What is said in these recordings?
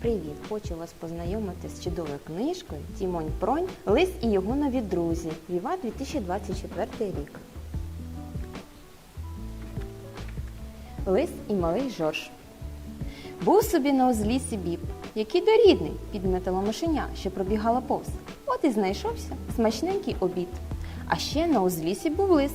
Привіт! Хочу вас познайомити з чудовою книжкою Тімонь Пронь Лис і його нові друзі. Віва 2024 рік. Лис і малий Жорж. Був собі на узліссі біб, який дорідний під металомишеня, що пробігала повз. От і знайшовся смачненький обід. А ще на узлісі був лис.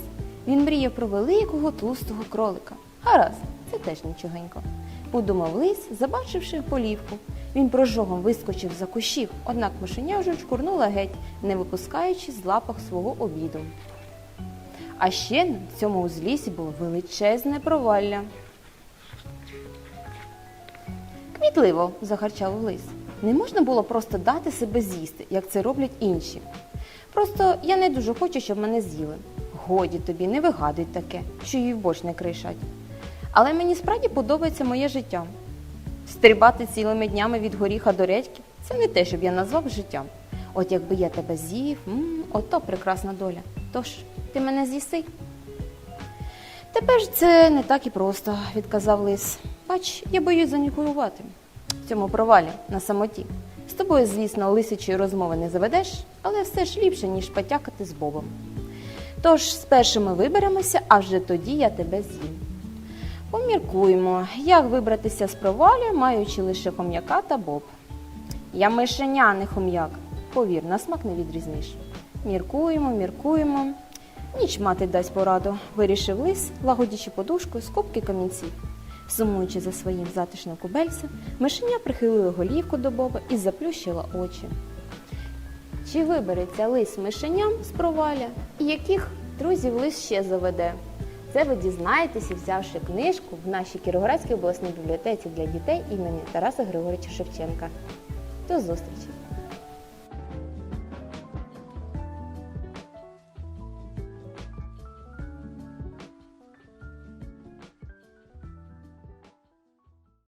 Він мріяв про великого тлустого кролика. Гаразд, це теж нічогенько. Подумав лис, забачивши полівку. Він прожогом вискочив за кущів, однак мишеня вже чкурнула геть, не випускаючи з лапах свого обіду. А ще на цьому узлісі було величезне провалля. Кмітливо, загарчав лис. Не можна було просто дати себе з'їсти, як це роблять інші. Просто я не дуже хочу, щоб мене з'їли. Годі тобі, не вигадуй таке, що її в борщ не кришать. Але мені справді подобається моє життя. Стрибати цілими днями від горіха до редьки це не те, щоб я назвав життям. От якби я тебе з'їв, ото прекрасна доля. Тож, ти мене з'їси? Тепер це не так і просто, відказав лис. Бач, я боюсь занікурувати в цьому провалі на самоті. З тобою, звісно, лисячої розмови не заведеш, але все ж ліпше, ніж потякати з Бобом. Тож спершу ми виберемося, а вже тоді я тебе з'їм. Поміркуємо, як вибратися з провалля, маючи лише хом'яка та боб. Я мишеня, не хом'як. Повір, на смак не відрізниш. Міркуємо, міркуємо. Ніч мати дасть пораду, вирішив лис, лагодячи подушку з копки камінців. Сумуючи за своїм затишним кубельцем, мишеня прихилила голівку до боба і заплющила очі. Чи вибереться лис мишеням з проваля, і яких друзів лис ще заведе? Це ви дізнаєтеся, взявши книжку в нашій Кіровоградській обласній бібліотеці для дітей імені Тараса Григоровича Шевченка. До зустрічі!